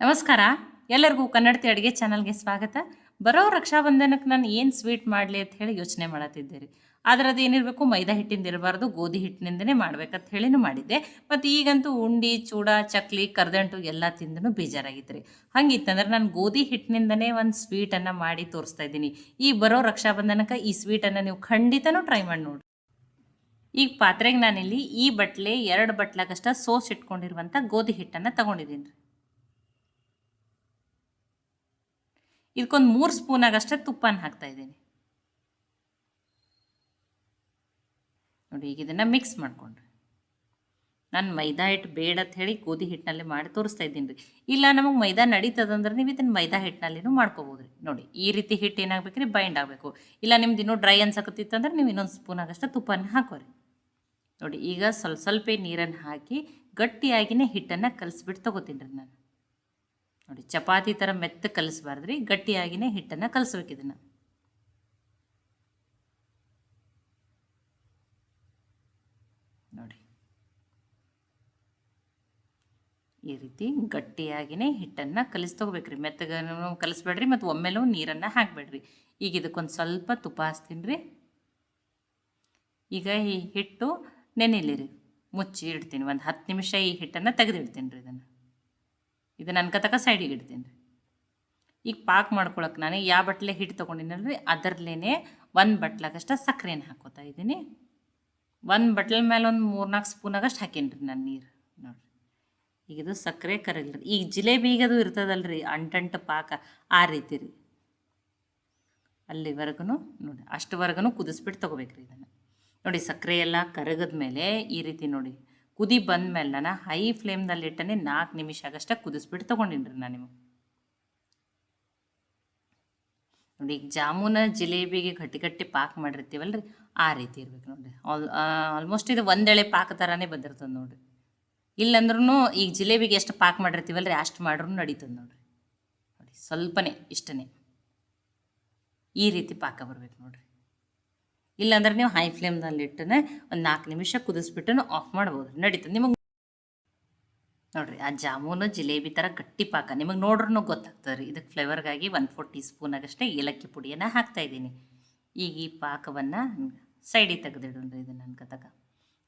ನಮಸ್ಕಾರ. ಎಲ್ಲರಿಗೂ ಕನ್ನಡತಿ ಅಡುಗೆ ಚಾನಲ್ಗೆ ಸ್ವಾಗತ. ಬರೋ ರಕ್ಷಾಬಂಧನಕ್ಕೆ ನಾನು ಏನು ಸ್ವೀಟ್ ಮಾಡಲಿ ಅಂತ ಹೇಳಿ ಯೋಚನೆ ಮಾಡತ್ತಿದ್ದೆ ರೀ ಆದರೆ ಅದು ಏನಿರಬೇಕು ಮೈದಾ ಹಿಟ್ಟಿಂದ ಇರಬಾರ್ದು, ಗೋಧಿ ಹಿಟ್ಟಿನಿಂದನೇ ಮಾಡ್ಬೇಕಂತ ಹೇಳಿನೂ ಮಾಡಿದ್ದೆ. ಮತ್ತು ಈಗಂತೂ ಉಂಡಿ, ಚೂಡ, ಚಕ್ಲಿ, ಕರ್ದಂಟು ಎಲ್ಲ ತಿಂದನು ಬೇಜಾರಾಗಿತ್ತು ರೀ ಹಂಗಿತ್ತಂದ್ರೆ ನಾನು ಗೋಧಿ ಹಿಟ್ಟಿನಿಂದನೇ ಒಂದು ಸ್ವೀಟನ್ನು ಮಾಡಿ ತೋರಿಸ್ತಾ ಇದ್ದೀನಿ. ಈ ಬರೋ ರಕ್ಷಾಬಂಧನಕ್ಕೆ ಈ ಸ್ವೀಟನ್ನು ನೀವು ಖಂಡಿತನೂ ಟ್ರೈ ಮಾಡಿ ನೋಡಿ ಈಗ ಪಾತ್ರೆಗೆ ನಾನಿಲ್ಲಿ ಈ ಬಟ್ಲೆ ಎರಡು ಬಟ್ಲಾಗಷ್ಟ ಸೋಸ್ ಇಟ್ಕೊಂಡಿರುವಂಥ ಗೋಧಿ ಹಿಟ್ಟನ್ನು ತಗೊಂಡಿದ್ದೀನಿ. ರೀ ಇದಕ್ಕೊಂದು ಮೂರು ಸ್ಪೂನಾಗಷ್ಟೇ ತುಪ್ಪನ ಹಾಕ್ತಾ ಇದ್ದೀನಿ. ನೋಡಿ, ಈಗ ಇದನ್ನು ಮಿಕ್ಸ್ ಮಾಡಿಕೊಂಡ್ರೆ. ನಾನು ಮೈದಾ ಹಿಟ್ಟು ಬೇಡ ಅಂತ ಹೇಳಿ ಗೋಧಿ ಹಿಟ್ಟಿನಲ್ಲಿ ಮಾಡಿ ತೋರಿಸ್ತಾ ಇದ್ದೀನಿ ರೀ. ಇಲ್ಲ, ನಮಗೆ ಮೈದಾ ನಡೀತದಂದ್ರೆ ನೀವು ಇದನ್ನು ಮೈದಾ ಹಿಟ್ಟಿನಲ್ಲಿನೂ ಮಾಡ್ಕೋಬೋದು ರೀ. ನೋಡಿ, ಈ ರೀತಿ ಹಿಟ್ಟು ಏನಾಗಬೇಕು ರೀ? ಬೈಂಡ್ ಆಗಬೇಕು. ಇಲ್ಲ, ನಿಮ್ದು ಇನ್ನೂ ಡ್ರೈ ಅನ್ಸಕತ್ತಿತ್ತಂದ್ರೆ ನೀವು ಇನ್ನೊಂದು ಸ್ಪೂನಾಗಷ್ಟು ತುಪ್ಪನ ಹಾಕೋರಿ ನೋಡಿ, ಈಗ ಸ್ವಲ್ಪ ಸ್ವಲ್ಪ ನೀರನ್ನು ಹಾಕಿ ಗಟ್ಟಿಯಾಗಿನೇ ಹಿಟ್ಟನ್ನು ಕಲಿಸ್ಬಿಟ್ಟು ತೊಗೋತೀನಿ ರೀ ನಾನು. ನೋಡಿ, ಚಪಾತಿ ಥರ ಮೆತ್ತ ಕಲಿಸ್ಬಾರ್ದು ರೀ ಗಟ್ಟಿಯಾಗಿನೇ ಹಿಟ್ಟನ್ನು ಕಲಿಸ್ಬೇಕು ಇದನ್ನು. ನೋಡಿ. ಈ ರೀತಿ ಗಟ್ಟಿಯಾಗಿನೇ ಹಿಟ್ಟನ್ನು ಕಲಿಸಿ ತೊಗೋಬೇಕ್ರಿ ಮೆತ್ತಗನೂ ಕಲಿಸ್ಬೇಡ್ರಿ ಮತ್ತು ಒಮ್ಮೆಲೂ ನೀರನ್ನು ಹಾಕಬೇಡ್ರಿ. ಈಗ ಇದಕ್ಕೊಂದು ಸ್ವಲ್ಪ ತುಪ್ಪ ಹಚ್ತೀನಿ ರೀ ಈಗ ಈ ಹಿಟ್ಟು ನೆನೆಯಲಿ ರೀ ಮುಚ್ಚಿ ಇಡ್ತೀನಿ. ಒಂದು ಹತ್ತು ನಿಮಿಷ ಈ ಹಿಟ್ಟನ್ನು ತೆಗೆದಿಡ್ತೀನಿ ರೀ ಇದನ್ನು. ಇದನ್ನು ಕತಕ ಸೈಡಿಗೆ ಇಡ್ತೀನಿ ರೀ ಈಗ ಪಾಕ್ ಮಾಡ್ಕೊಳಕ್ಕೆ ನಾನು ಯಾವ ಬಟ್ಲೆ ಹಿಟ್ಟು ತೊಗೊಂಡಿನಲ್ರಿ ಅದರಲ್ಲೇ ಒಂದು ಬಟ್ಲಾಗಷ್ಟು ಸಕ್ಕರೆನ ಹಾಕೋತಾ ಇದ್ದೀನಿ. ಒಂದು ಬಟ್ಲ ಮೇಲೆ ಒಂದು ಮೂರ್ನಾಲ್ಕು ಸ್ಪೂನಾಗಷ್ಟು ಹಾಕೀನಿ ರೀ ನಾನು ನೀರು, ನೋಡಿರಿ. ಈಗ ಇದು ಸಕ್ಕರೆ ಕರಗಿಲ್ಲ ರೀ ಈಗ ಜಿಲೇಬಿಗದು ಇರ್ತದಲ್ಲ ರೀ ಅಂಟಂಟು ಪಾಕ ಆ ರೀತಿ ರೀ ಅಲ್ಲಿವರೆಗೂ ನೋಡಿ ಅಷ್ಟುವರೆಗೂ ಕುದಿಸ್ಬಿಟ್ಟು ತೊಗೋಬೇಕ್ರಿ ಇದನ್ನು. ನೋಡಿ ಸಕ್ಕರೆ ಎಲ್ಲ ಕರಗದ ಮೇಲೆ ಈ ರೀತಿ ನೋಡಿ. ಕುದಿ ಬಂದ ಮೇಲೆ ನಾನು ಹೈ ಫ್ಲೇಮ್ನಲ್ಲಿ ಇಟ್ಟನೆ ನಾಲ್ಕು ನಿಮಿಷ ಆಗಷ್ಟೇ ಕುದಿಸ್ಬಿಟ್ಟು ತೊಗೊಂಡಿನ್ರಿ ನಾನು ನಿಮಗೆ. ನೋಡಿ, ಈಗ ಜಾಮೂನ ಜಿಲೇಬಿಗೆ ಗಟ್ಟಿ ಗಟ್ಟಿ ಪಾಕ್ ಮಾಡಿರ್ತೀವಲ್ಲ ರೀ ಆ ರೀತಿ ಇರ್ಬೇಕು ನೋಡಿರಿ. ಆಲ್ ಆಲ್ಮೋಸ್ಟ್ ಇದು ಒಂದೆಳೆ ಪಾಕ ಥರನೇ ಬಂದಿರ್ತದೆ ನೋಡಿರಿ. ಇಲ್ಲಂದ್ರೂ ಈಗ ಜಿಲೇಬಿಗೆ ಎಷ್ಟು ಪಾಕ್ ಮಾಡಿರ್ತೀವಲ್ಲ ರೀ ಅಷ್ಟು ಮಾಡ್ರೂ ನಡೀತದೆ ನೋಡಿರಿ. ನೋಡಿ, ಸ್ವಲ್ಪನೇ ಇಷ್ಟನೇ. ಈ ರೀತಿ ಪಾಕ ಬರ್ಬೇಕು ನೋಡಿರಿ. ಇಲ್ಲಾಂದ್ರೆ ನೀವು ಹೈ ಫ್ಲೇಮ್ನಲ್ಲಿ ಇಟ್ಟನೆ ಒಂದು ನಾಲ್ಕು ನಿಮಿಷ ಕುದಿಸ್ಬಿಟ್ಟು ಆಫ್ ಮಾಡ್ಬೋದು. ನಡೀತದೆ ನಿಮಗೆ ನೋಡಿರಿ, ಆ ಜಾಮೂನು ಜಿಲೇಬಿ ಥರ ಗಟ್ಟಿ ಪಾಕ. ನಿಮಗೆ ನೋಡ್ರೂ ಗೊತ್ತಾಗ್ತದೆ ರೀ. ಇದಕ್ಕೆ ಫ್ಲೇವರ್ಗಾಗಿ ಒನ್ ಫೋರ್ ಟೀ ಸ್ಪೂನಾಗಷ್ಟೇ ಏಲಕ್ಕಿ ಪುಡಿಯನ್ನು ಹಾಕ್ತಾಯಿದ್ದೀನಿ ಈಗ ಈ ಪಾಕವನ್ನು ಸೈಡಿಗೆ ತೆಗೆದಿಡೋಣ್ರಿ ಇದನ್ನು ಕತಕ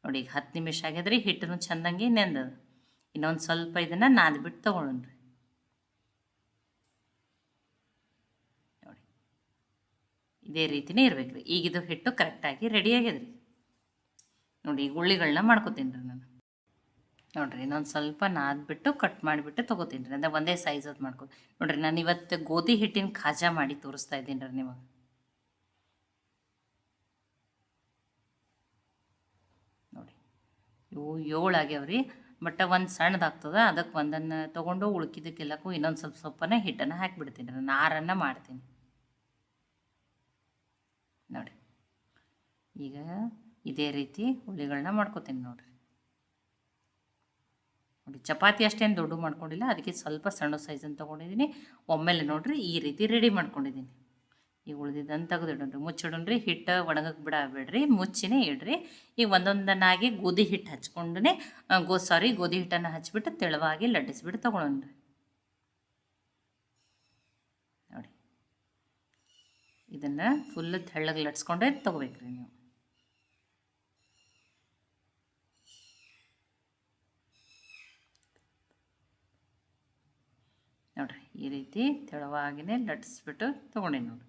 ನೋಡಿ, ಈಗ ಹತ್ತು ನಿಮಿಷ ಆಗ್ಯದ್ರಿ ಹಿಟ್ಟನ್ನು ಚೆಂದಂಗೆ ನೆಂದದ. ಇನ್ನೊಂದು ಸ್ವಲ್ಪ ಇದನ್ನು ನಾದ್ಬಿಟ್ಟು ತೊಗೊಳೋಣ್ರಿ ನೋಡಿ ಇದೇ ರೀತಿನೇ ಇರ್ಬೇಕು ರೀ ಈಗ ಇದು ಹಿಟ್ಟು ಕರೆಕ್ಟಾಗಿ ರೆಡಿ ಆಗ್ಯದ್ರಿ. ನೋಡಿ, ಈಗ ಉಳ್ಳಿಗಳನ್ನ ಮಾಡ್ಕೋತೀನಿ ರೀ ನಾನು. ನೋಡಿರಿ, ಇನ್ನೊಂದು ಸ್ವಲ್ಪ ನಾದ್ಬಿಟ್ಟು ಕಟ್ ಮಾಡಿಬಿಟ್ಟು ತೊಗೋತೀನಿ ರೀ. ಅಂದರೆ ಒಂದೇ ಸೈಜ್ ಅದು ಮಾಡ್ಕೊ ನೋಡಿರಿ, ನಾನು ಇವತ್ತು ಗೋಧಿ ಹಿಟ್ಟಿನ ಖಾಜಾ ಮಾಡಿ ತೋರಿಸ್ತಾ ಇದ್ದೀನಿ ರೀ ನಿಮಗೆ. ನೋಡಿ, ಇವು ಏಳು ಆಗ್ಯಾವ್ರಿ. ಬಟ್ ಒಂದು ಸಣ್ಣದಾಗ್ತದೆ ಅದಕ್ಕೆ ಒಂದನ್ನು ತೊಗೊಂಡು ಉಳ್ಕಿದ್ದಕ್ಕೆಲ್ಲಕ್ಕೂ ಇನ್ನೊಂದು ಸ್ವಲ್ಪ ಸ್ವಲ್ಪನೇ ಹಿಟ್ಟನ್ನು ಹಾಕಿಬಿಡ್ತೀನಿ ರೀ. ನಾರನ್ನು ಮಾಡ್ತೀನಿ ನೋಡಿ ಈಗ ಇದೇ ರೀತಿ ಹುಳಿಗಳನ್ನ ಮಾಡ್ಕೊತೀನಿ ನೋಡಿರಿ. ನೋಡಿ, ಚಪಾತಿ ಅಷ್ಟೇನು ದೊಡ್ಡ ಮಾಡ್ಕೊಂಡಿಲ್ಲ, ಅದಕ್ಕೆ ಸ್ವಲ್ಪ ಸಣ್ಣ ಸೈಜನ್ನು ತೊಗೊಂಡಿದ್ದೀನಿ ಒಮ್ಮೆಲೆ ನೋಡಿರಿ ಈ ರೀತಿ ರೆಡಿ ಮಾಡ್ಕೊಂಡಿದ್ದೀನಿ ಈಗ ಉಳಿದಿದ್ದನ್ನು ತೆಗೆದಿಡೋಣ್ರಿ, ಮುಚ್ಚಿಡೋಣ್ರಿ, ಹಿಟ್ಟು ಒಣಗಕ್ಕೆ ಬಿಡಬೇಡ್ರಿ ಮುಚ್ಚಿನೇ ಇಡ್ರಿ. ಈಗ ಒಂದೊಂದನ್ನಾಗಿ ಗೋಧಿ ಹಿಟ್ಟು ಹಚ್ಕೊಂಡೇ ಗೋ ಸಾರಿ ಗೋಧಿ ಹಿಟ್ಟನ್ನು ಹಚ್ಬಿಟ್ಟು ತೆಳುವಾಗಿ ಲಟ್ಟಿಸ್ಬಿಟ್ಟು ತೊಗೊಳೋಣ್ರಿ. ನೋಡಿ, ಇದನ್ನು ಫುಲ್ ತೆಳ್ಳಗೆ ಲಟ್ಸ್ಕೊಂಡೇ ತೊಗೋಬೇಕ್ರಿ ನೀವು ನೋಡಿರಿ ಈ ರೀತಿ ತೆಳುವಾಗಿನೇ ಲಟ್ಟಿಸ್ಬಿಟ್ಟು ತೊಗೊಂಡೇನಿ ನೋಡಿ.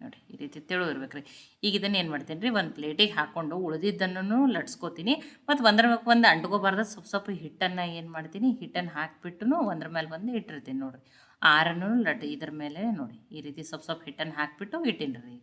ನೋಡಿ, ಈ ರೀತಿ ತೆಳು ಇರ್ಬೇಕು ರೀ ಈಗ ಇದನ್ನು ಏನು ಮಾಡ್ತೀನಿ ರೀ, ಒಂದು ಪ್ಲೇಟಿಗೆ ಹಾಕ್ಕೊಂಡು ಉಳಿದಿದ್ದನ್ನು ಲಟ್ಸ್ಕೊತೀನಿ. ಮತ್ತು ಒಂದ್ರ ಮೇಲೆ ಒಂದು ಅಂಟ್ಕೋಬಾರ್ದು, ಸ್ವಲ್ಪ ಸ್ವಲ್ಪ ಹಿಟ್ಟನ್ನು ಏನು ಮಾಡ್ತೀನಿ, ಹಿಟ್ಟನ್ನು ಹಾಕಿಬಿಟ್ಟು ಒಂದ್ರ ಮೇಲೆ ಬಂದು ಇಟ್ಟಿರ್ತೀನಿ ನೋಡಿರಿ. ಆರನ್ನು ಲಟ್, ಇದ್ರ ಮೇಲೆ ನೋಡಿ, ಈ ರೀತಿ ಸ್ವಲ್ಪ ಸ್ವಲ್ಪ ಹಿಟ್ಟನ್ನು ಹಾಕಿಬಿಟ್ಟು ಇಟ್ಟಿನಿ ರೀ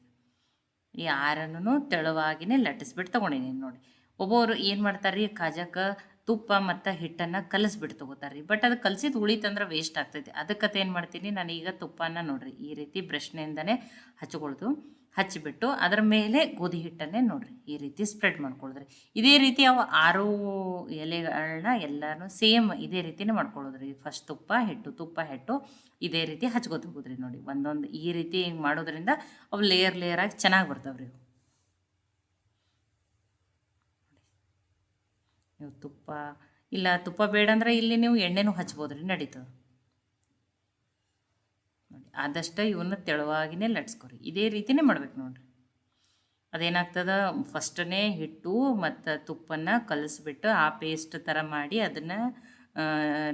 ಈ ಆರನ್ನು ತೆಳುವಾಗಿನೇ ಲಟ್ಟಿಸ್ಬಿಟ್ಟು ತೊಗೊಂಡಿದ್ದೀನಿ ನೋಡಿ ಒಬ್ಬೊಬ್ರು ಏನು ಮಾಡ್ತಾರೆ ರೀ ಕಾಜಕ್ಕೆ ತುಪ್ಪ ಮತ್ತು ಹಿಟ್ಟನ್ನು ಕಲಸಿಬಿಟ್ಟು ತೊಗೋತಾರೆ ರೀ ಬಟ್ ಅದು ಕಲಸಿದ ಉಳಿತಂದ್ರೆ ವೇಸ್ಟ್ ಆಗ್ತೈತಿ. ಅದಕ್ಕೆ ಏನು ಮಾಡ್ತೀನಿ ನಾನು ಈಗ ತುಪ್ಪನ ನೋಡಿರಿ, ಈ ರೀತಿ ಬ್ರಷ್ನಿಂದನೇ ಹಚ್ಕೊಳ್ದು ಹಚ್ಚಿಬಿಟ್ಟು ಅದರ ಮೇಲೆ ಗೋಧಿ ಹಿಟ್ಟನ್ನೇ ನೋಡಿರಿ, ಈ ರೀತಿ ಸ್ಪ್ರೆಡ್ ಮಾಡ್ಕೊಳಿದ್ರಿ. ಇದೇ ರೀತಿ ಅವು ಆರು ಎಲೆಗಳನ್ನ ಎಲ್ಲನೂ ಸೇಮ್ ಇದೇ ರೀತಿನೇ ಮಾಡ್ಕೊಳ್ಳೋದ್ರಿ ಫಸ್ಟ್ ತುಪ್ಪ, ಹಿಟ್ಟು ತುಪ್ಪ, ಹಿಟ್ಟು ಇದೇ ರೀತಿ ಹಚ್ಕೋತ ಹೋಗೋದ್ರಿ ನೋಡಿ. ಒಂದೊಂದು ಈ ರೀತಿ ಮಾಡೋದ್ರಿಂದ ಅವು ಲೇಯರ್ ಲೇಯರ್ ಆಗಿ ಚೆನ್ನಾಗಿ ಬರ್ತಾವ್ರಿ ನೀವು ತುಪ್ಪ, ಇಲ್ಲ ತುಪ್ಪ ಬೇಡ ಅಂದ್ರೆ ಇಲ್ಲಿ ನೀವು ಎಣ್ಣೆನೂ ಹಚ್ಬೋದು ರೀ ನಡೀತದೆ. ನೋಡಿ, ಆದಷ್ಟು ಇವನ್ನ ತೆಳುವಾಗಿನೇ ಲಟ್ಸ್ಕೊರಿ. ಇದೇ ರೀತಿನೇ ಮಾಡ್ಬೇಕು ನೋಡಿರಿ. ಅದೇನಾಗ್ತದ? ಫಸ್ಟನೇ ಹಿಟ್ಟು ಮತ್ತು ತುಪ್ಪನ ಕಲಿಸ್ಬಿಟ್ಟು ಆ ಪೇಸ್ಟ್ ಥರ ಮಾಡಿ ಅದನ್ನು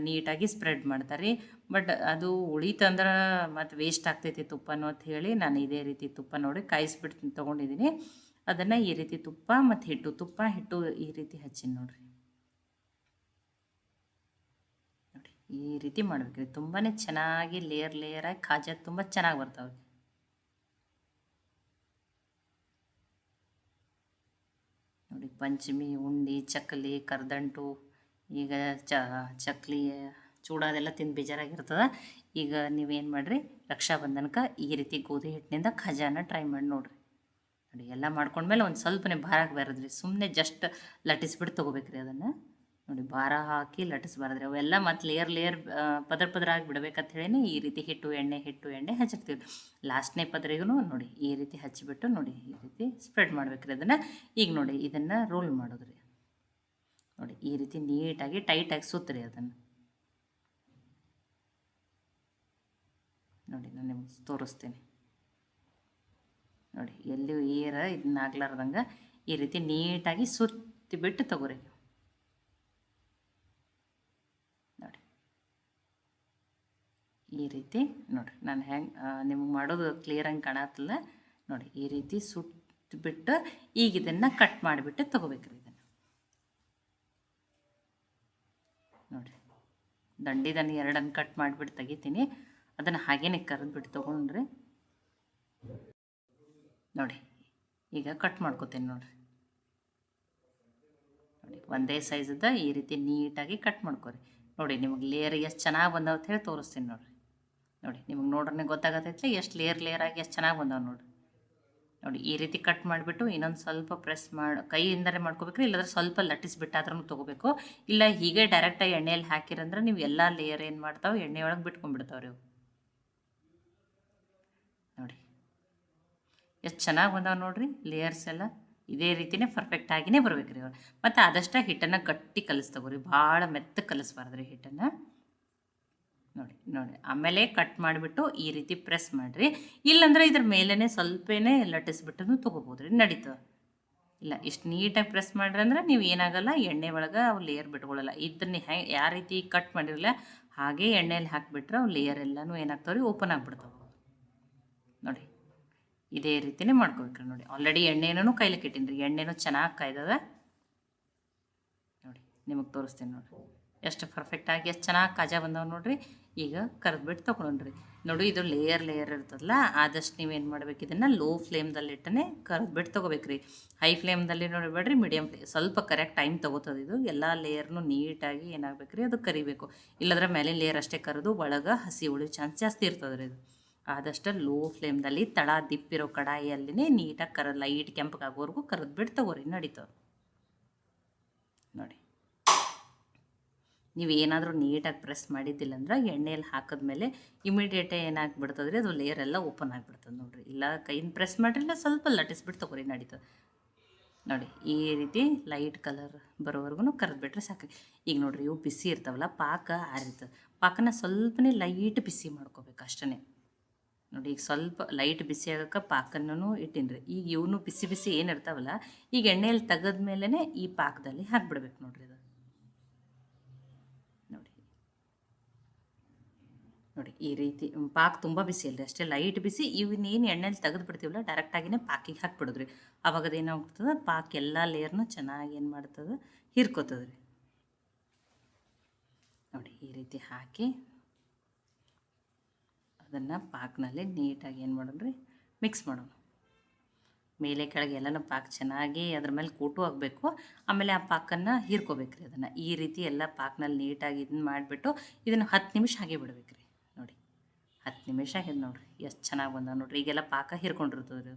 ನೀಟಾಗಿ ಸ್ಪ್ರೆಡ್ ಮಾಡ್ತಾರೆ ಬಟ್ ಅದು ಉಳಿತಂದ್ರೆ ಮತ್ತು ವೇಸ್ಟ್ ಆಗ್ತೈತಿ ತುಪ್ಪ ಅಂತ ಹೇಳಿ ನಾನು ಇದೇ ರೀತಿ ತುಪ್ಪ ನೋಡಿ ಕಾಯಿಸ್ಬಿಟ್ಟು ತೊಗೊಂಡಿದ್ದೀನಿ ಅದನ್ನು ಈ ರೀತಿ ತುಪ್ಪ ಮತ್ತು ಹಿಟ್ಟು, ತುಪ್ಪ ಹಿಟ್ಟು ಈ ರೀತಿ ಹಚ್ಚಿನಿ ನೋಡಿರಿ ನೋಡಿ ಈ ರೀತಿ ಮಾಡ್ಬೇಕು. ರೀ ತುಂಬಾ ಚೆನ್ನಾಗಿ ಲೇಯರ್ ಲೇಯರಾಗಿ ಖಾಜಾ ತುಂಬ ಚೆನ್ನಾಗಿ ಬರ್ತಾವೆ ನೋಡಿ, ಪಂಚಮಿ, ಉಂಡಿ ಚಕ್ಕಲಿ ಕರ್ದಂಟು, ಈಗ ಚ, ಚಕ್ಲಿ ಚೂಡಾದೆಲ್ಲ ತಿಂದು ಬೇಜಾರಾಗಿರ್ತದೆ. ಈಗ ನೀವೇನು ಮಾಡಿರಿ, ರಕ್ಷಾಬಂಧನಕ್ಕೆ ಈ ರೀತಿ ಗೋಧಿ ಹಿಟ್ಟಿನಿಂದ ಖಜಾನ ಟ್ರೈ ಮಾಡಿ ನೋಡಿರಿ. ನೋಡಿ, ಎಲ್ಲ ಮಾಡ್ಕೊಂಡ್ಮೇಲೆ ಒಂದು ಸ್ವಲ್ಪನೇ ಭಾರ ಬರೋದ್ರಿ. ಸುಮ್ಮನೆ ಜಸ್ಟ್ ಲಟ್ಟಿಸ್ಬಿಟ್ಟು ತೊಗೋಬೇಕ್ರಿ ಅದನ್ನು. ನೋಡಿ, ಭಾರ ಹಾಕಿ ಲಟಿಸ್ಬಾರ್ದ್ರಿ ಅವೆಲ್ಲ ಮತ್ತು ಲೇಯರ್ ಲೇಯರ್ ಪದರ ಪದರ ಆಗಿ ಬಿಡ್ಬೇಕಂತ ಹೇಳಿನೇ ಈ ರೀತಿ ಹಿಟ್ಟು, ಎಣ್ಣೆ ಹಿಟ್ಟು, ಎಣ್ಣೆ ಹಚ್ಚಿರ್ತೀವಿ. ಲಾಸ್ಟ್ನೇ ಪದರಿಗೂ ನೋಡಿ, ಈ ರೀತಿ ಹಚ್ಚಿಬಿಟ್ಟು ನೋಡಿ, ಈ ರೀತಿ ಸ್ಪ್ರೆಡ್ ಮಾಡ್ಬೇಕ್ರಿ ಅದನ್ನು. ಈಗ ನೋಡಿ, ಇದನ್ನು ರೋಲ್ ಮಾಡೋದ್ರಿ. ನೋಡಿ, ಈ ರೀತಿ ನೀಟಾಗಿ ಟೈಟಾಗಿ ಸುತ್ತರಿ ಅದನ್ನು. ನೋಡಿ, ನಾನು ನಿಮ್ಗೆ ತೋರಿಸ್ತೀನಿ. ನೋಡಿ ಎಲ್ಲಿಯೂ ಏರ ಇದನ್ನ ಆಗ್ಲಾರ್ದಂಗೆ ಈ ರೀತಿ ನೀಟಾಗಿ ಸುತ್ತಿ ಬಿಟ್ಟು ತಗೋರಿ ನೋಡಿ ಈ ರೀತಿ ನೋಡಿ ನಾನು ಹೆಂಗೆ ನಿಮ್ಗೆ ಮಾಡೋದು ಕ್ಲಿಯರಂಗೆ ಕಾಣತ್ತಲ್ಲ ನೋಡಿ ಈ ರೀತಿ ಸುಟ್ಬಿಟ್ಟು ಈಗ ಇದನ್ನು ಕಟ್ ಮಾಡಿಬಿಟ್ಟು ತೊಗೋಬೇಕ್ರಿ ಇದನ್ನು. ನೋಡಿ ದಂಡಿದನ್ನು ಎರಡನ್ನು ಕಟ್ ಮಾಡಿಬಿಟ್ಟು ತೆಗಿತೀನಿ. ಅದನ್ನು ಹಾಗೇನೆ ಕರೆದ್ಬಿಟ್ಟು ತೊಗೊಂಡ್ರಿ. ನೋಡಿ ಈಗ ಕಟ್ ಮಾಡ್ಕೋತೀನಿ ನೋಡಿರಿ. ನೋಡಿ ಒಂದೇ ಸೈಜದ ಈ ರೀತಿ ನೀಟಾಗಿ ಕಟ್ ಮಾಡ್ಕೊರಿ. ನೋಡಿ ನಿಮಗೆ ಲೇಯರ್ ಎಷ್ಟು ಚೆನ್ನಾಗಿ ಬಂದವಂತ ಹೇಳಿ ತೋರಿಸ್ತೀನಿ ನೋಡಿರಿ. ನೋಡಿ, ನಿಮಗೆ ನೋಡ್ರೆ ಗೊತ್ತಾಗತ್ತೈತೆ ಎಷ್ಟು ಲೇಯರ್ ಲೇಯರ್ ಆಗಿ ಎಷ್ಟು ಚೆನ್ನಾಗಿ ಬಂದಾವೆ ನೋಡಿ. ನೋಡಿ, ಈ ರೀತಿ ಕಟ್ ಮಾಡಿಬಿಟ್ಟು ಇನ್ನೊಂದು ಸ್ವಲ್ಪ ಪ್ರೆಸ್ ಮಾಡಿ, ಕೈಯಿಂದಲೇ ಮಾಡ್ಕೋಬೇಕ್ರಿ, ಇಲ್ಲಾಂದ್ರೆ ಸ್ವಲ್ಪ ಲಟ್ಟಿಸ್ಬಿಟ್ಟಾದ್ರೂ ತೊಗೋಬೇಕು. ಇಲ್ಲ, ಹೀಗೆ ಡೈರೆಕ್ಟಾಗಿ ಎಣ್ಣೆಯಲ್ಲಿ ಹಾಕಿರಂದ್ರೆ ನೀವು ಎಲ್ಲ ಲೇಯರ್ ಏನು ಮಾಡ್ತಾವೆ, ಎಣ್ಣೆ ಒಳಗೆ ಬಿಟ್ಕೊಂಡ್ಬಿಡ್ತಾವ್ರಿ ಅವು. ನೋಡಿ, ಎಷ್ಟು ಚೆನ್ನಾಗಿ ಬಂದಾವೆ ನೋಡಿರಿ ಲೇಯರ್ಸ್ ಎಲ್ಲ. ಇದೇ ರೀತಿನೇ ಪರ್ಫೆಕ್ಟ್ ಆಗಿನೇ ಬರ್ಬೇಕು ರೀ ಮತ್ತು ಆದಷ್ಟು ಹಿಟ್ಟನ್ನು ಗಟ್ಟಿ ಕಲಿಸ್ತಗೋರಿ ಭಾಳ ಮೆತ್ತಗೆ ಕಲಿಸ್ಬಾರ್ದು ರೀ ಹಿಟ್ಟನ್ನು. ನೋಡಿ ನೋಡಿ. ಆಮೇಲೆ ಕಟ್ ಮಾಡಿಬಿಟ್ಟು ಈ ರೀತಿ ಪ್ರೆಸ್ ಮಾಡಿರಿ. ಇಲ್ಲಾಂದ್ರೆ ಇದ್ರ ಮೇಲೇ ಸ್ವಲ್ಪನೇ ಲಟ್ಟಿಸ್ಬಿಟ್ಟು ತೊಗೋಬೋದು ರೀ. ನಡೀತದೆ. ಇಲ್ಲ, ಇಷ್ಟು ನೀಟಾಗಿ ಪ್ರೆಸ್ ಮಾಡ್ರಿ ಅಂದ್ರೆ ನೀವು ಏನಾಗಲ್ಲ, ಎಣ್ಣೆ ಒಳಗೆ ಅವು ಲೇಯರ್ ಬಿಟ್ಕೊಳ್ಳಲ್ಲ. ಇದನ್ನ ಹೆ ಯಾವ ರೀತಿ ಕಟ್ ಮಾಡಿರಲ್ಲ, ಹಾಗೆ ಎಣ್ಣೆಯಲ್ಲಿ ಹಾಕಿಬಿಟ್ರೆ ಅವು ಲೇಯರ್ ಎಲ್ಲನೂ ಏನಾಗ್ತವೆ ರೀ? ಓಪನ್ ಆಗಿಬಿಡ್ತಾವೆ. ನೋಡಿ, ಇದೇ ರೀತಿನೇ ಮಾಡ್ಕೋಬೇಕ್ರಿ ನೋಡಿ. ಆಲ್ರೆಡಿ ಎಣ್ಣೆನೂ ಕೈಲಿಕ್ಕೆ ಇಟ್ಟೀನಿ ರೀ. ಎಣ್ಣೆನೂ ಚೆನ್ನಾಗಿ ಕಾಯ್ದದ. ನೋಡಿ, ನಿಮಗೆ ತೋರಿಸ್ತೀನಿ ನೋಡಿರಿ. ಎಷ್ಟು ಪರ್ಫೆಕ್ಟಾಗಿ ಎಷ್ಟು ಚೆನ್ನಾಗಿ ಕಾಜಾ ಬಂದವ ನೋಡಿರಿ. ಈಗ ಕರೆದ್ಬಿಟ್ಟು ತೊಗೊಂಡ್ರಿ ನೋಡಿ, ಇದು ಲೇಯರ್ ಲೇಯರ್ ಇರ್ತದಲ್ಲ, ಆದಷ್ಟು ನೀವೇನು ಮಾಡ್ಬೇಕು ಇದನ್ನು ಲೋ ಫ್ಲೇಮ್ದಲ್ಲಿ ಇಟ್ಟನೆ ಕರೆದ್ಬಿಟ್ಟು ತೊಗೋಬೇಕ್ರಿ. ಹೈ ಫ್ಲೇಮ್ದಲ್ಲಿ ನೋಡಿಬೇಡ್ರಿ ಮೀಡಿಯಮ್ ಫ್ಲೇ ಸ್ವಲ್ಪ ಕರೆಕ್ಟ್ ಟೈಮ್ ತೊಗೋತದೆ ಇದು. ಎಲ್ಲ ಲೇಯರ್ನು ನೀಟಾಗಿ ಏನಾಗಬೇಕು ರೀ ಅದು ಕರಿಬೇಕು. ಇಲ್ಲದ್ರೆ ಮೇಲೆ ಲೇಯರ್ ಅಷ್ಟೇ ಕರೆದು ಒಳಗೆ ಹಸಿ ಉಳಿ ಚಾನ್ಸ್ ಜಾಸ್ತಿ ಇರ್ತದೆ ರೀ ಇದು. ಆದಷ್ಟು ಲೋ ಫ್ಲೇಮ್ದಲ್ಲಿ ತಳ ದಿಪ್ಪಿರೋ ಕಡಾಯಿಯಲ್ಲಿನೇ ನೀಟಾಗಿ ಕರ ಲೈಟ್ ಕೆಂಪಗಾಗೋವರೆಗೂ ಕರೆದ್ಬಿಟ್ಟು ತಗೋರಿ ನಡೀತವೆ ನೋಡಿ ನೀವು ಏನಾದರೂ ನೀಟಾಗಿ ಪ್ರೆಸ್ ಮಾಡಿದ್ದಿಲ್ಲ ಅಂದ್ರೆ ಎಣ್ಣೆಯಲ್ಲಿ ಹಾಕಿದ್ಮೇಲೆ ಇಮಿಡಿಯೇಟೇ ಏನಾಗ್ಬಿಡ್ತದೆ ರೀ ಅದು ಲೇಯರ್ ಎಲ್ಲ ಓಪನ್ ಆಗಿಬಿಡ್ತದೆ ನೋಡಿರಿ. ಇಲ್ಲ ಕೈಯಿಂದ ಪ್ರೆಸ್ ಮಾಡಿರಲಿಲ್ಲ ಸ್ವಲ್ಪ ಲಟ್ಟಿಸ್ಬಿಟ್ಟು ತಗೋರಿ, ನಡೀತದೆ. ನೋಡಿ, ಈ ರೀತಿ ಲೈಟ್ ಕಲರ್ ಬರೋವರೆಗೂ ಕರೆದ್ಬಿಟ್ರೆ ಸಾಕು ಈಗ ನೋಡಿರಿ, ಇವು ಬಿಸಿ ಇರ್ತಾವಲ್ಲ, ಪಾಕ ಆರಿರ್ತದೆ ಪಾಕನ ಸ್ವಲ್ಪನೇ ಲೈಟ್ ಬಿಸಿ ಮಾಡ್ಕೋಬೇಕು ಅಷ್ಟೇ ನೋಡಿ, ಈಗ ಸ್ವಲ್ಪ ಲೈಟ್ ಬಿಸಿ ಆಗೋಕೆ ಪಾಕನೂ ಇಟ್ಟಿನ್ರಿ. ಈಗ ಇವನು ಬಿಸಿ ಬಿಸಿ ಏನಿರ್ತಾವಲ್ಲ ಈಗ ಎಣ್ಣೆಯಲ್ಲಿ ತೆಗೆದ ಮೇಲೇ ಈ ಪಾಕದಲ್ಲಿ ಹಾಕ್ಬಿಡ್ಬೇಕು ನೋಡಿರಿ ಅದು ನೋಡಿ ನೋಡಿ, ಈ ರೀತಿ ಪಾಕ್ ತುಂಬ ಬಿಸಿ ಅಲ್ರಿ, ಅಷ್ಟೇ ಲೈಟ್ ಬಿಸಿ ಇವನ್ನೇನು ಎಣ್ಣೆಲಿ ತೆಗೆದು ಬಿಡ್ತೀವಲ್ಲ ಡೈರೆಕ್ಟಾಗಿನೇ ಪಾಕಿಗೆ ಹಾಕ್ಬಿಡೋದ್ರಿ. ಅವಾಗ ಅದೇನಾಗ್ತದೆ ಪಾಕ್ ಎಲ್ಲ ಲೇಯರ್ನು ಚೆನ್ನಾಗಿ ಏನು ಮಾಡ್ತದೆ, ಹಿರ್ಕೋತದ್ರಿ. ನೋಡಿ, ಈ ರೀತಿ ಹಾಕಿ, ಅದನ್ನು ಪಾಕ್ನಲ್ಲಿ ನೀಟಾಗಿ ಏನು ಮಾಡೋಣ ರೀ ಮಿಕ್ಸ್ ಮಾಡೋಣ. ಮೇಲೆ ಕೆಳಗೆ ಎಲ್ಲನೂ ಪಾಕ್ ಚೆನ್ನಾಗಿ ಅದ್ರ ಮೇಲೆ ಕೂಟು ಆಗಬೇಕು ಆಮೇಲೆ ಆ ಪಾಕನ್ನು ಹೀರ್ಕೋಬೇಕು ರೀ ಅದನ್ನು. ಈ ರೀತಿ ಎಲ್ಲ ಪಾಕ್ನಲ್ಲಿ ನೀಟಾಗಿ ಇದನ್ನ ಮಾಡಿಬಿಟ್ಟು, ಇದನ್ನು ಹತ್ತು ನಿಮಿಷ ಹಾಗೆ ಬಿಡ್ಬೇಕು ರೀ ನೋಡಿ ಹತ್ತು ನಿಮಿಷ ಆಗಿದೆ ನೋಡ್ರಿ. ಎಷ್ಟು ಚೆನ್ನಾಗಿ ಬಂದ ನೋಡ್ರಿ. ಈಗೆಲ್ಲ ಪಾಕ ಹೀರ್ಕೊಂಡಿರ್ತದೆ ರೀ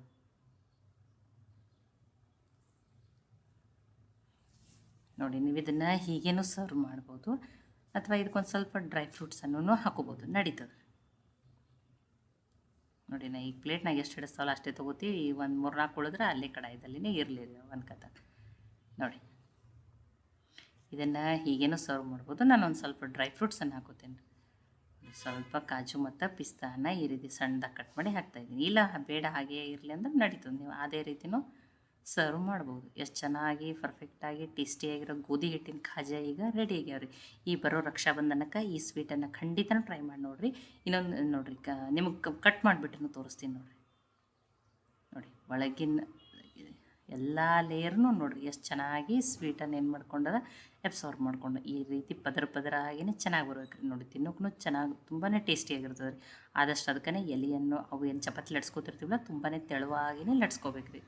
ನೋಡಿ, ನೀವು ಇದನ್ನು ಹೀಗೇನು ಸರ್ವ್ ಮಾಡ್ಬೋದು. ಅಥವಾ ಇದಕ್ಕೊಂದು ಸ್ವಲ್ಪ ಡ್ರೈ ಫ್ರೂಟ್ಸನ್ನು ಹಾಕೋಬೋದು. ನಡೀತದೆ. ನೋಡಿ, ನಾ ಈಗ ಪ್ಲೇಟ್ನಾಗ ಎಷ್ಟು ಹಿಡಿಸ್ತಾವಲ್ಲ ಅಷ್ಟೇ ತೊಗೋತೀವಿ. ಒಂದು ಮೂರು ನಾಲ್ಕು ಉಳಿದ್ರೆ ಅಲ್ಲೇ ಕಡಾಯದಲ್ಲಿನೇ ಇರಲಿ ಒಂದು ಕಥ. ನೋಡಿ. ಇದನ್ನು ಹೀಗೇನು ಸರ್ವ್ ಮಾಡ್ಬೋದು. ನಾನು ಒಂದು ಸ್ವಲ್ಪ ಡ್ರೈ ಫ್ರೂಟ್ಸನ್ನು ಹಾಕೋತೇನೆ ಸ್ವಲ್ಪ ಕಾಜು ಮತ್ತು ಪಿಸ್ತಾನ ಈ ರೀತಿ ಸಣ್ಣದಾಗಿ ಕಟ್ ಮಾಡಿ ಹಾಕ್ತಾಯಿದ್ದೀನಿ ಇಲ್ಲ, ಬೇಡ, ಹಾಗೇ ಇರಲಿ ಅಂದ್ರೆ ನಡೀತದೆ ನೀವು ಅದೇ ರೀತಿನೂ ಸರ್ವ್ ಮಾಡ್ಬೋದು. ಎಷ್ಟು ಚೆನ್ನಾಗಿ ಪರ್ಫೆಕ್ಟಾಗಿ ಟೇಸ್ಟಿಯಾಗಿರೋ ಗೋಧಿ ಹಿಟ್ಟಿನ ಖಾಜಾ ಈಗ ರೆಡಿ ಆಗ್ಯಾವ ರೀ ಈ ಬರೋ ರಕ್ಷಾಬಂಧನಕ್ಕೆ ಈ ಸ್ವೀಟನ್ನು ಖಂಡಿತನೂ ಟ್ರೈ ಮಾಡಿ ನೋಡಿರಿ. ಇನ್ನೊಂದು, ನೋಡಿರಿ, ಕ, ನಿಮಗೆ ಕಟ್ ಮಾಡಿಬಿಟ್ಟು ತೋರಿಸ್ತೀನಿ ನೋಡಿರಿ. ನೋಡಿ, ಒಳಗಿನ ಎಲ್ಲ ಲೇಯರ್ನು ನೋಡಿರಿ. ಎಷ್ಟು ಚೆನ್ನಾಗಿ ಸ್ವೀಟನ್ನು ಏನು ಮಾಡ್ಕೊಂಡದ? ಎಬ್ಸಾರ್ವ್ ಮಾಡಿಕೊಂಡು ಈ ರೀತಿ ಪದರ ಪದರ ಆಗಿನೇ ಚೆನ್ನಾಗಿ ಬರ್ಬೇಕು ರೀ ನೋಡಿ ತಿನ್ನೋಕ್ಕೂ ಚೆನ್ನಾಗಿ ತುಂಬಾ ಟೇಸ್ಟಿಯಾಗಿರ್ತದೆ ರೀ ಆದಷ್ಟು ಅದಕ್ಕೇ ಎಲೆಯನ್ನು ಅವು ಏನು ಚಪಾತಿ ಲಟ್ಸ್ಕೊತಿರ್ತೀವಲ್ಲ ತುಂಬಾ ತೆಳುವಾಗಿನೇ ಲಟ್ಸ್ಕೋಬೇಕು ರೀ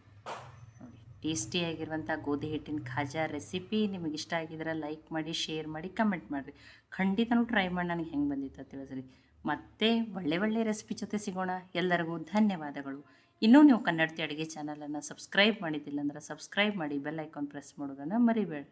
ನೋಡಿ ಟೇಸ್ಟಿಯಾಗಿರುವಂಥ ಗೋಧಿ ಹಿಟ್ಟಿನ ಖಾಜಾ ರೆಸಿಪಿ ನಿಮಗೆ ಇಷ್ಟ ಆಗಿದ್ರೆ ಲೈಕ್ ಮಾಡಿ ಶೇರ್ ಮಾಡಿ ಕಮೆಂಟ್ ಮಾಡಿರಿ. ಖಂಡಿತನೂ ಟ್ರೈ ಮಾಡಿ ನನಗೆ ಹೆಂಗೆ ಬಂದಿತ್ತು ತಿಳಿಸ್ರಿ. ಮತ್ತೆ ಒಳ್ಳೆ ಒಳ್ಳೆ ರೆಸಿಪಿ ಜೊತೆ ಸಿಗೋಣ. ಎಲ್ಲರಿಗೂ ಧನ್ಯವಾದಗಳು. ಇನ್ನೂ ನೀವು ಕನ್ನಡತಿ ಅಡುಗೆ ಚಾನಲನ್ನು ಸಬ್ಸ್ಕ್ರೈಬ್ ಮಾಡಿದ್ದಿಲ್ಲ ಅಂದ್ರೆ ಸಬ್ಸ್ಕ್ರೈಬ್ ಮಾಡಿ ಬೆಲ್ ಐಕಾನ್ ಪ್ರೆಸ್ ಮಾಡೋದನ್ನು ಮರಿಬೇಡಿ